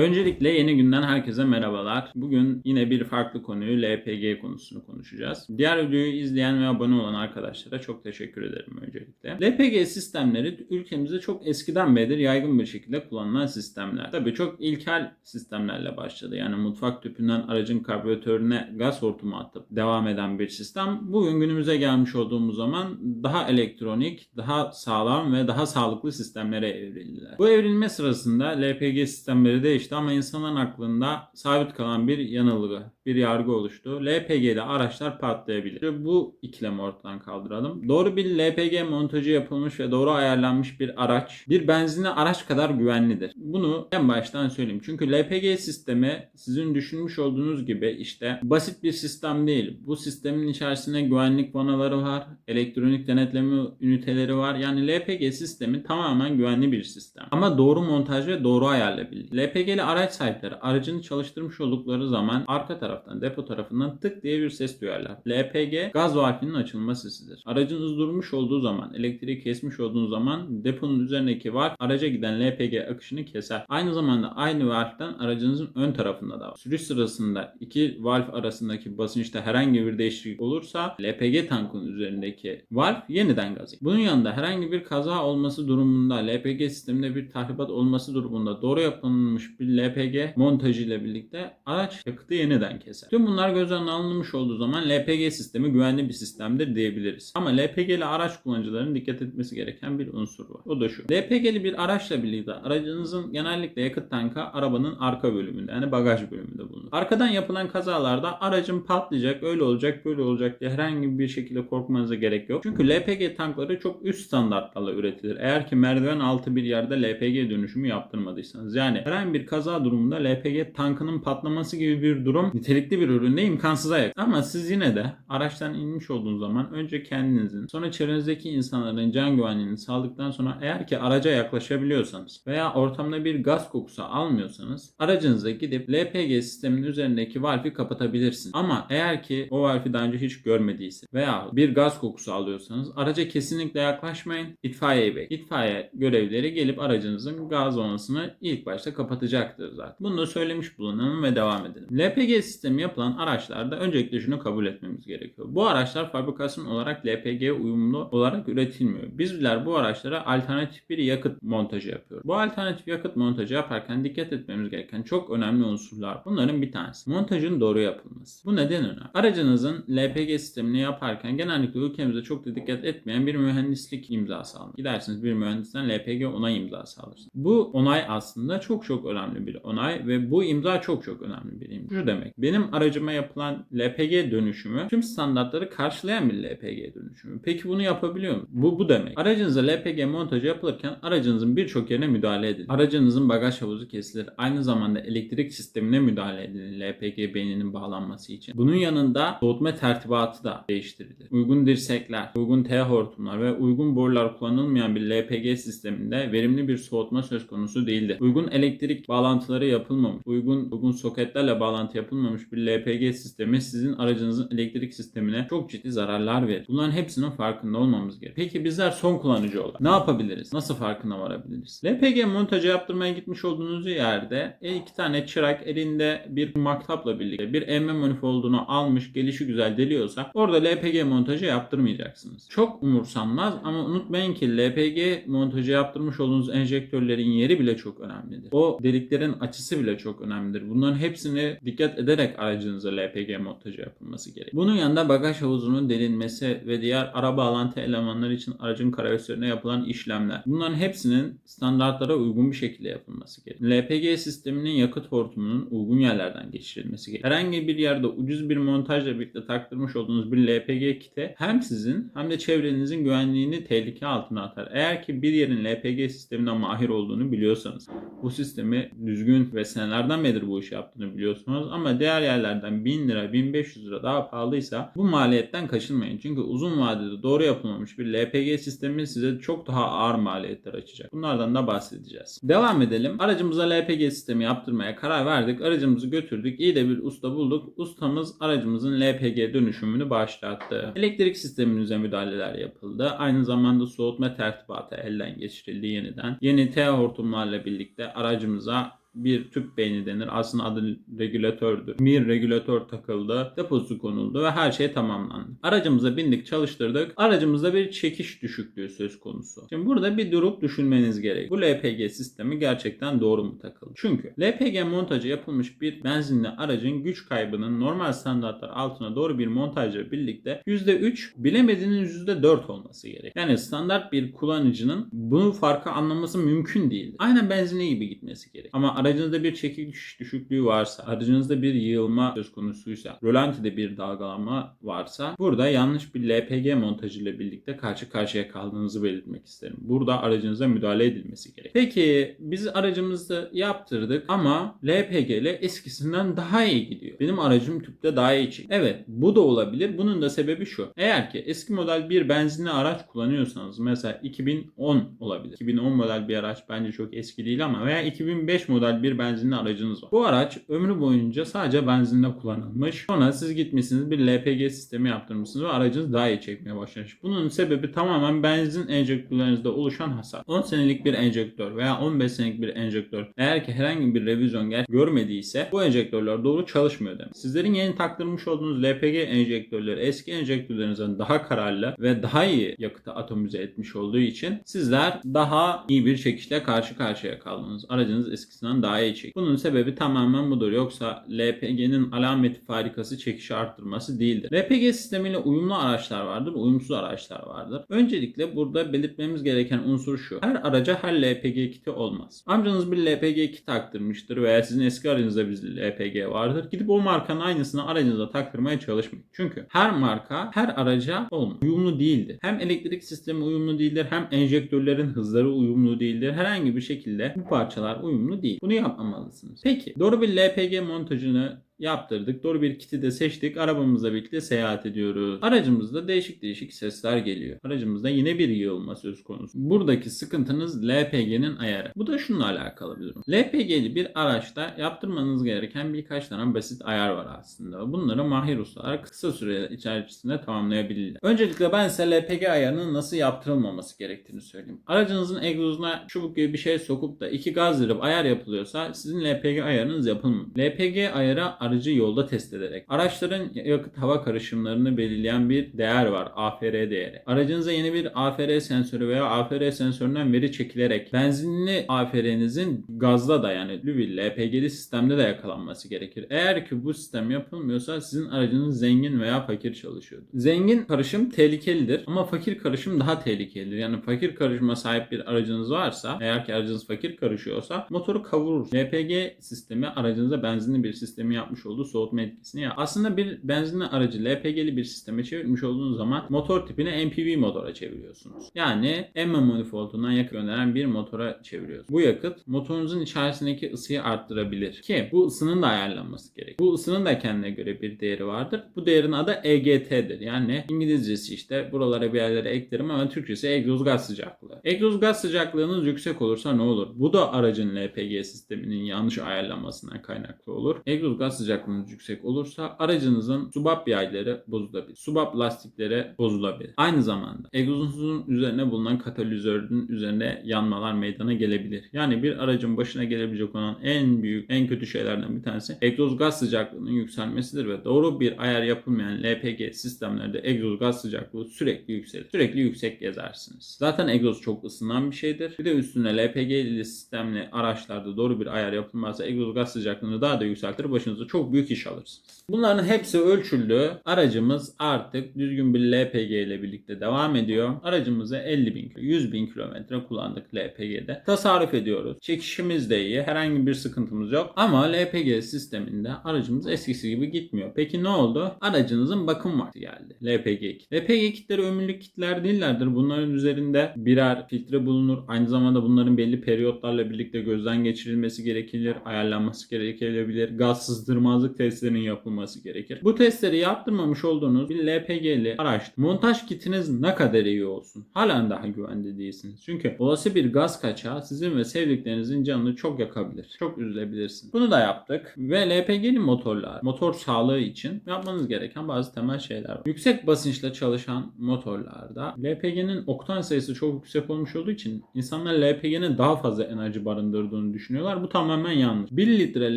Öncelikle yeni günden herkese merhabalar. Bugün yine bir farklı konuyu LPG konusunu konuşacağız. Diğer videoyu izleyen ve abone olan arkadaşlara çok teşekkür ederim öncelikle. LPG sistemleri ülkemizde çok eskiden beridir yaygın bir şekilde kullanılan sistemler. Tabii çok ilkel sistemlerle başladı. Yani mutfak tüpünden aracın karbüratörüne gaz hortumu atıp devam eden bir sistem. Bugün günümüze gelmiş olduğumuz zaman daha elektronik, daha sağlam ve daha sağlıklı sistemlere evrildiler. Bu evrilme sırasında LPG sistemleri değişti ama insanların aklında sabit kalan bir yanılgı, bir yargı oluştu. LPG'de araçlar patlayabilir. Bu ikilemi ortadan kaldıralım. Doğru bir LPG montajı yapılmış ve doğru ayarlanmış bir araç bir benzinli araç kadar güvenlidir. Bunu en baştan söyleyeyim. Çünkü LPG sistemi sizin düşünmüş olduğunuz gibi işte basit bir sistem değil. Bu sistemin içerisinde güvenlik vanaları var, elektronik denetleme üniteleri var. Yani LPG sistemi tamamen güvenli bir sistem. Ama doğru montaj ve doğru ayarla birlikte. LPG'li araç sahipleri aracını çalıştırmış oldukları zaman arka taraftan depo tarafından tık diye bir ses duyarlar. LPG gaz valfinin açılma sesidir. Aracınız durmuş olduğu zaman, elektriği kesmiş olduğunuz zaman deponun üzerindeki valf araca giden LPG akışını keser. Aynı zamanda aynı valften aracınızın ön tarafında da var. Sürüş sırasında iki valf arasındaki basınçta herhangi bir değişiklik olursa LPG tankının üzerindeki valf yeniden gaz. Bunun yanında herhangi bir kaza olması durumunda LPG sisteminde bir tahribat olması durumunda doğru yapılmış bir LPG montajı ile birlikte araç yakıtı yeniden keser. Tüm bunlar göz önüne alınmış olduğu zaman LPG sistemi güvenli bir sistemdir diyebiliriz. Ama LPG'li araç kullanıcılarının dikkat etmesi gereken bir unsur var. O da şu. LPG'li bir araçla birlikte aracınızın genellikle yakıt tankı arabanın arka bölümünde yani bagaj bölümünde bulunur. Arkadan yapılan kazalarda aracın patlayacak, öyle olacak, böyle olacak diye herhangi bir şekilde korkmanıza gerek yok. Çünkü LPG tankları çok üst standartlarla üretilir. Eğer ki merdiven altı bir yerde LPG dönüşümü yaptırmadıysanız. Yani herhangi bir kaza durumunda LPG tankının patlaması gibi bir durum nitelikli bir üründe imkansıza yakın. Ama siz yine de araçtan inmiş olduğunuz zaman önce kendinizin sonra çevrenizdeki insanların can güvenliğini sağladıktan sonra eğer ki araca yaklaşabiliyorsanız veya ortamda bir gaz kokusu almıyorsanız aracınıza gidip LPG sistemin üzerindeki valfi kapatabilirsiniz. Ama eğer ki o valfi daha önce hiç görmediyse veya bir gaz kokusu alıyorsanız araca kesinlikle yaklaşmayın. İtfaiye bek. İtfaiye görevlileri gelip aracınızın gaz vanasını ilk başta kapatacaktır zaten. Bunu da söylemiş bulunalım ve devam edelim. LPG sistemi yapılan araçlarda öncelikle şunu kabul etmemiz gerekiyor. Bu araçlar fabrikasyon olarak LPG uyumlu olarak üretilmiyor. Bizler bu araçlara alternatif bir yakıt montajı yapıyoruz. Bu alternatif yakıt montajı yaparken dikkat etmemiz gereken çok önemli unsurlar. Bunların bir tanesi. Montajın doğru yapılması. Bu neden önemli? Aracınızın LPG sistemini yaparken genellikle ülkemizde çok da dikkat etmeyen bir mühendislik imzası alın. Gidersiniz bir mühendisten LPG onay imzası alırsınız. Bu onay aslında çok çok önemli bir onay ve bu imza çok çok önemli bir imza. Şu demek. Benim aracıma yapılan LPG dönüşümü tüm standartları karşılayan bir LPG dönüşümü. Peki bunu yapabiliyor mu? Bu bu demek. Aracınıza LPG montajı yapılırken aracınızın birçok yerine müdahale edin. Aracınızın bagaj havuzu kesilir. Aynı zamanda elektrik sistemine müdahale edin LPG beyninin bağlanması için. Bunun yanında soğutma tertibatı da değiştirilir. Uygun dirsekler, uygun T hortumlar ve uygun borular kullanılmayan bir LPG sisteminde verimli bir soğutma söz konusu değildir. Uygun elektrik bağlantıları yapılmamış, uygun uygun soketlerle bağlantı yapılmamış bir LPG sistemi sizin aracınızın elektrik sistemine çok ciddi zararlar verir. Bunların hepsinin farkında olmamız gerekiyor. Peki bizler son kullanıcı olarak ne yapabiliriz? Nasıl farkına varabiliriz? LPG montajı yaptırmaya gitmiş olduğunuz yerde e, iki tane çırak elinde bir maktapla birlikte bir emme manifoldunu almış gelişi güzel deliyorsa orada LPG montajı yaptırmayacaksınız. Çok umursanmaz ama unutmayın ki LPG montajı yaptırmış olduğunuz enjektörlerin yeri bile çok önemlidir. O deliklerin açısı bile çok önemlidir. Bunların hepsini dikkat ederek aracınıza LPG montajı yapılması gerekir. Bunun yanında bagaj havuzunun delinmesi ve diğer ara bağlantı elemanları için aracın karayollarına yapılan işlemler. Bunların hepsinin standartlara uygun bir şekilde yapılması gerekir. LPG sisteminin yakıt hortumunun uygun yerlerden geçirilmesi gerekir. Herhangi bir yerde ucuz bir montajla birlikte taktırmış olduğunuz bir LPG kite hem sizin hem de çevrenizin güvenliğini tehlike altına atar. Eğer ki bir yerin LPG sistemine mahir olduğunu biliyorsanız, bu sistemi düzgün ve senelerden beridir bu işi yaptığını biliyorsunuz ama diğer yerlerden 1000 lira 1500 lira daha pahalıysa bu maliyetten kaçınmayın. Çünkü uzun vadede doğru yapılmamış bir LPG sistemi size çok daha ağır maliyetler açacak. Bunlardan da bahsedeceğiz. Devam edelim. Aracımıza LPG sistemi yaptırmaya karar verdik. Aracımızı götürdük. İyi de bir usta bulduk. Ustamız aracımızın LPG dönüşümünü başlattı. Elektrik sistemimize müdahaleler yapıldı. Aynı zamanda soğutma tertibatı elden geçirildi yeniden. Yeni T hortumlarla birlikte aracımıza bir tüp beyni denir. Aslında adı regülatördür. Mir regülatör takıldı, deposu konuldu ve her şey tamamlandı. Aracımıza bindik, çalıştırdık. Aracımızda bir çekiş düşüklüğü söz konusu. Şimdi burada bir durup düşünmeniz gerek. Bu LPG sistemi gerçekten doğru mu takıldı? Çünkü LPG montajı yapılmış bir benzinli aracın güç kaybının normal standartlar altına doğru bir montajla birlikte %3 bilemediğiniz %4 olması gerek. Yani standart bir kullanıcının bunu farkı anlaması mümkün değil. Aynen benzinli gibi gitmesi gerek. Ama aracınızda bir çekiş düşüklüğü varsa, aracınızda bir yığılma söz konusuysa, rolantide bir dalgalanma varsa burada yanlış bir LPG montajıyla birlikte karşı karşıya kaldığınızı belirtmek isterim. Burada aracınıza müdahale edilmesi gerek. Peki biz aracımızda yaptırdık ama LPG ile eskisinden daha iyi gidiyor. Benim aracım tüpte daha iyi çıkıyor. Evet bu da olabilir. Bunun da sebebi şu. Eğer ki eski model bir benzinli araç kullanıyorsanız mesela 2010 olabilir. 2010 model bir araç bence çok eski değil ama veya 2005 model bir benzinli aracınız var. Bu araç ömrü boyunca sadece benzinle kullanılmış. Sonra siz gitmişsiniz bir LPG sistemi yaptırmışsınız ve aracınız daha iyi çekmeye başlamış. Bunun sebebi tamamen benzin enjektörlerinizde oluşan hasar. 10 senelik bir enjektör veya 15 senelik bir enjektör eğer ki herhangi bir revizyon ger görmediyse bu enjektörler doğru çalışmıyor demek. Sizlerin yeni taktırmış olduğunuz LPG enjektörleri eski enjektörlerinizden daha kararlı ve daha iyi yakıtı atomize etmiş olduğu için sizler daha iyi bir çekişle karşı karşıya kaldınız. Aracınız eskisinden daha iyi çek. Bunun sebebi tamamen budur. Yoksa LPG'nin alameti farikası çekişi arttırması değildir. LPG sistemiyle uyumlu araçlar vardır, uyumsuz araçlar vardır. Öncelikle burada belirtmemiz gereken unsur şu. Her araca her LPG kiti olmaz. Amcanız bir LPG kit taktırmıştır veya sizin eski aracınızda bir LPG vardır. Gidip o markanın aynısını aracınıza taktırmaya çalışmayın. Çünkü her marka her araca olmaz. Uyumlu değildir. Hem elektrik sistemi uyumlu değildir hem enjektörlerin hızları uyumlu değildir. Herhangi bir şekilde bu parçalar uyumlu değil. Bunu yapmamalısınız. Peki doğru bir LPG montajını yaptırdık. Doğru bir kiti de seçtik. Arabamızla birlikte seyahat ediyoruz. Aracımızda değişik değişik sesler geliyor. Aracımızda yine bir yığılma söz konusu. Buradaki sıkıntınız LPG'nin ayarı. Bu da şununla alakalı bir durum. LPG'li bir araçta yaptırmanız gereken birkaç tane basit ayar var aslında. Bunları mahir ustalar kısa süre içerisinde tamamlayabilirler. Öncelikle ben size LPG ayarının nasıl yaptırılmaması gerektiğini söyleyeyim. Aracınızın egzozuna çubuk gibi bir şey sokup da iki gaz verip ayar yapılıyorsa sizin LPG ayarınız yapılmıyor. LPG ayarı aracı yolda test ederek araçların yakıt hava karışımlarını belirleyen bir değer var. AFR değeri. Aracınıza yeni bir AFR sensörü veya AFR sensöründen veri çekilerek benzinli AFR'nizin gazda da yani bir LPG'li sistemde de yakalanması gerekir. Eğer ki bu sistem yapılmıyorsa sizin aracınız zengin veya fakir çalışıyor. Zengin karışım tehlikelidir ama fakir karışım daha tehlikelidir. Yani fakir karışıma sahip bir aracınız varsa eğer ki aracınız fakir karışıyorsa motoru kavurur. LPG sistemi aracınıza benzinli bir sistemi yapmış olduğu soğutma etkisini ya. Aslında bir benzinli aracı LPG'li bir sisteme çevirmiş olduğunuz zaman motor tipini MPV motora çeviriyorsunuz. Yani emme manifoldundan yakıt gönderen bir motora çeviriyorsunuz. Bu yakıt motorunuzun içerisindeki ısıyı arttırabilir ki bu ısının da ayarlanması gerek. Bu ısının da kendine göre bir değeri vardır. Bu değerin adı EGT'dir. Yani İngilizcesi işte buralara bir yerlere eklerim ama Türkçesi egzoz gaz sıcaklığı. Egzoz gaz sıcaklığınız yüksek olursa ne olur? Bu da aracın LPG sisteminin yanlış ayarlanmasından kaynaklı olur. Egzoz gaz sıcaklığınız yüksek olursa aracınızın subap yayları bozulabilir. Subap lastikleri bozulabilir. Aynı zamanda egzozunuzun üzerine bulunan katalizörün üzerine yanmalar meydana gelebilir. Yani bir aracın başına gelebilecek olan en büyük, en kötü şeylerden bir tanesi egzoz gaz sıcaklığının yükselmesidir ve doğru bir ayar yapılmayan LPG sistemlerde egzoz gaz sıcaklığı sürekli yükselir. Sürekli yüksek gezersiniz. Zaten egzoz çok ısınan bir şeydir. Bir de üstüne LPG sistemli araçlarda doğru bir ayar yapılmazsa egzoz gaz sıcaklığını daha da yükseltir. Başınıza çok büyük iş alırsınız. Bunların hepsi ölçüldü. Aracımız artık düzgün bir LPG ile birlikte devam ediyor. Aracımızı 50 bin, 100 bin kilometre kullandık LPG'de. Tasarruf ediyoruz. Çekişimiz de iyi. Herhangi bir sıkıntımız yok. Ama LPG sisteminde aracımız eskisi gibi gitmiyor. Peki ne oldu? Aracınızın bakım vakti geldi. LPG kit. LPG kitleri ömürlük kitler değillerdir. Bunların üzerinde birer filtre bulunur. Aynı zamanda bunların belli periyotlarla birlikte gözden geçirilmesi gerekilir. Ayarlanması gerekebilir. Gaz sızdırma kırmazlık testlerinin yapılması gerekir. Bu testleri yaptırmamış olduğunuz bir LPG'li araç montaj kitiniz ne kadar iyi olsun. Halen daha güvende değilsiniz. Çünkü olası bir gaz kaçağı sizin ve sevdiklerinizin canını çok yakabilir. Çok üzülebilirsiniz. Bunu da yaptık. Ve LPG'li motorlar, motor sağlığı için yapmanız gereken bazı temel şeyler var. Yüksek basınçla çalışan motorlarda LPG'nin oktan sayısı çok yüksek olmuş olduğu için insanlar LPG'nin daha fazla enerji barındırdığını düşünüyorlar. Bu tamamen yanlış. 1 litre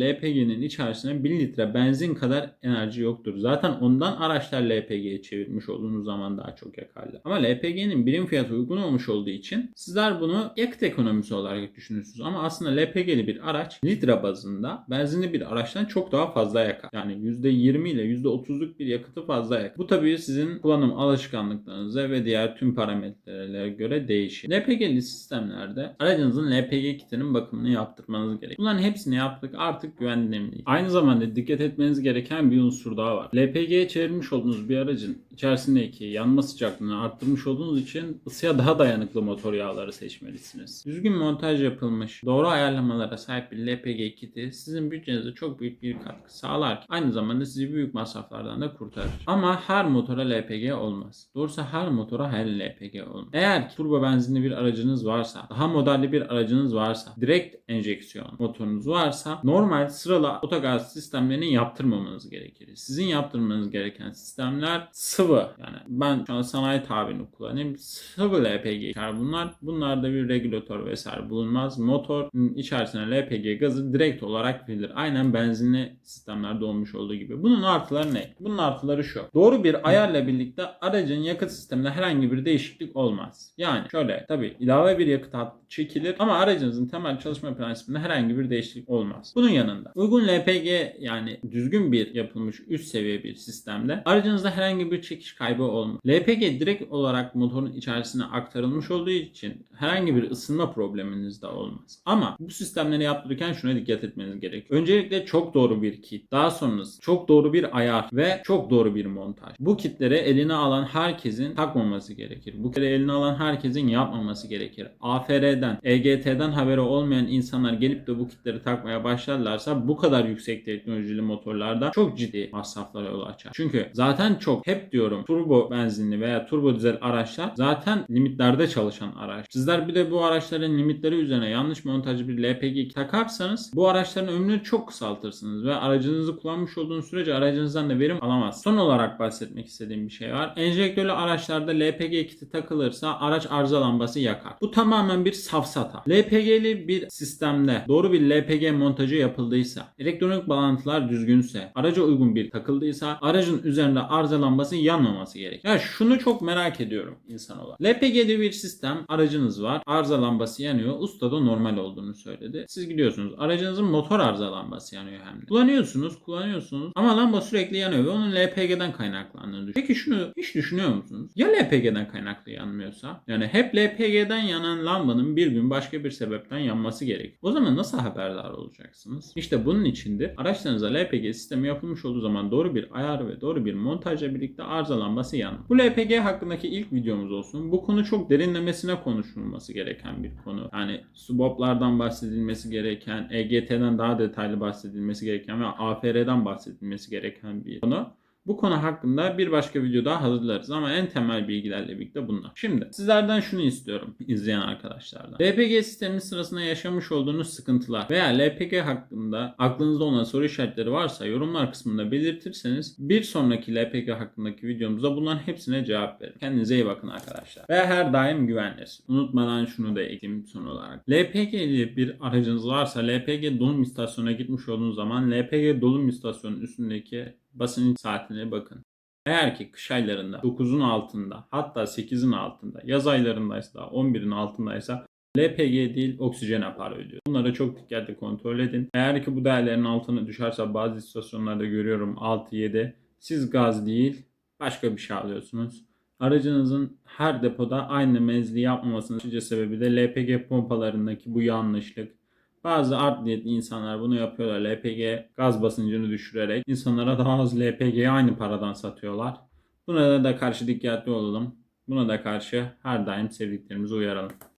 LPG'nin içerisine 1 litre benzin kadar enerji yoktur. Zaten ondan araçlar LPG'ye çevirmiş olduğunuz zaman daha çok yakarlar. Ama LPG'nin birim fiyatı uygun olmuş olduğu için sizler bunu yakıt ekonomisi olarak düşünürsünüz. Ama aslında LPG'li bir araç litre bazında benzinli bir araçtan çok daha fazla yakar. Yani %20 ile %30'luk bir yakıtı fazla yakar. Bu tabii sizin kullanım alışkanlıklarınıza ve diğer tüm parametrelere göre değişir. LPG'li sistemlerde aracınızın LPG kitinin bakımını yaptırmanız gerekir. Bunların hepsini yaptık artık güvenliğimiz. Aynı zamanda dikkat etmeniz gereken bir unsur daha var. LPG'ye çevirmiş olduğunuz bir aracın içerisindeki yanma sıcaklığını arttırmış olduğunuz için ısıya daha dayanıklı motor yağları seçmelisiniz. Düzgün montaj yapılmış, doğru ayarlamalara sahip bir LPG kiti sizin bütçenize çok büyük bir katkı sağlar ki aynı zamanda sizi büyük masraflardan da kurtarır. Ama her motora LPG olmaz. Doğrusu her motora her LPG olmaz. Eğer ki turbo benzinli bir aracınız varsa, daha modelli bir aracınız varsa, direkt enjeksiyon motorunuz varsa normal sıralı otogaz sistemlerini yaptırmamanız gerekir. Sizin yaptırmanız gereken sistemler sıvı. Yani ben şu an sanayi tabirini kullanayım. Sıvı LPG içer bunlar. Bunlarda bir regülatör vesaire bulunmaz. Motorun içerisine LPG gazı direkt olarak verilir. Aynen benzinli sistemlerde olmuş olduğu gibi. Bunun artıları ne? Bunun artıları şu. Doğru bir ayarla birlikte aracın yakıt sisteminde herhangi bir değişiklik olmaz. Yani şöyle tabi ilave bir yakıt hattı çekilir ama aracınızın temel çalışma prensibinde herhangi bir değişiklik olmaz. Bunun yanında uygun LPG yani düzgün bir yapılmış üst seviye bir sistemde aracınızda herhangi bir çekiş kaybı olmaz. LPG direkt olarak motorun içerisine aktarılmış olduğu için herhangi bir ısınma probleminiz de olmaz. Ama bu sistemleri yaptırırken şuna dikkat etmeniz gerekiyor. Öncelikle çok doğru bir kit, daha sonrası çok doğru bir ayar ve çok doğru bir montaj. Bu kitleri eline alan herkesin takmaması gerekir. Bu kitleri eline alan herkesin yapmaması gerekir. AFR'den, EGT'den haberi olmayan insanlar gelip de bu kitleri takmaya başlarlarsa bu kadar yüksek teknolojili motorlarda çok ciddi masraflara yol açar. Çünkü zaten çok hep diyorum turbo benzinli veya turbo dizel araçlar zaten limitlerde çalışan araç. Sizler bir de bu araçların limitleri üzerine yanlış montajlı bir LPG takarsanız bu araçların ömrünü çok kısaltırsınız ve aracınızı kullanmış olduğunuz sürece aracınızdan da verim alamaz. Son olarak bahsetmek istediğim bir şey var. Enjektörlü araçlarda LPG kiti takılırsa araç arıza lambası yakar. Bu tamamen bir safsata. LPG'li bir sistemde doğru bir LPG montajı yapıldıysa, elektronik bağlantılar düzgünse, araca uygun bir takıldıysa aracın üzerinde arıza lambası yanmaması gerekir. Ya şunu çok merak ediyorum insan olarak. LPG'li bir sistem aracınız var. Arıza lambası yanıyor. Usta da normal olduğunu söyledi. Siz gidiyorsunuz. Aracınızın motor arıza lambası yanıyor hem de. Kullanıyorsunuz, kullanıyorsunuz ama lamba sürekli yanıyor ve onun LPG'den kaynaklandığını düşün. Peki şunu hiç düşünüyor musunuz? Ya LPG'den kaynaklı yanmıyorsa? Yani hep LPG'den yanan lambanın bir gün başka bir sebepten yanması gerek. O zaman nasıl haberdar olacaksınız? İşte bunun içindir. Araçlarınıza LPG sistemi yapılmış olduğu zaman doğru bir ayar ve doğru bir montajla birlikte arıza lambası yanır. Bu LPG hakkındaki ilk videomuz olsun. Bu konu çok derinlemesine konuşulması gereken bir konu. Yani swaplardan bahsedilmesi gereken, EGT'den daha detaylı bahsedilmesi gereken ve AFR'den bahsedilmesi gereken bir konu. Bu konu hakkında bir başka video daha hazırlarız ama en temel bilgilerle birlikte bunlar. Şimdi sizlerden şunu istiyorum izleyen arkadaşlardan. LPG sistemi sırasında yaşamış olduğunuz sıkıntılar veya LPG hakkında aklınızda olan soru işaretleri varsa yorumlar kısmında belirtirseniz bir sonraki LPG hakkındaki videomuzda bunların hepsine cevap veririm. Kendinize iyi bakın arkadaşlar. Ve her daim güvenlir. Unutmadan şunu da ekleyeyim son olarak. LPG'li bir aracınız varsa LPG dolum istasyonuna gitmiş olduğunuz zaman LPG dolum istasyonunun üstündeki basınç saatine bakın. Eğer ki kış aylarında 9'un altında hatta 8'in altında yaz aylarındaysa da 11'in altındaysa LPG değil oksijen aparı ödüyor. Bunları çok dikkatli kontrol edin. Eğer ki bu değerlerin altına düşerse bazı istasyonlarda görüyorum 6-7 siz gaz değil başka bir şey alıyorsunuz. Aracınızın her depoda aynı menzili yapmamasının sebebi de LPG pompalarındaki bu yanlışlık. Bazı art niyetli insanlar bunu yapıyorlar. LPG gaz basıncını düşürerek insanlara daha az LPG'yi aynı paradan satıyorlar. Buna da karşı dikkatli olalım. Buna da karşı her daim sevdiklerimizi uyaralım.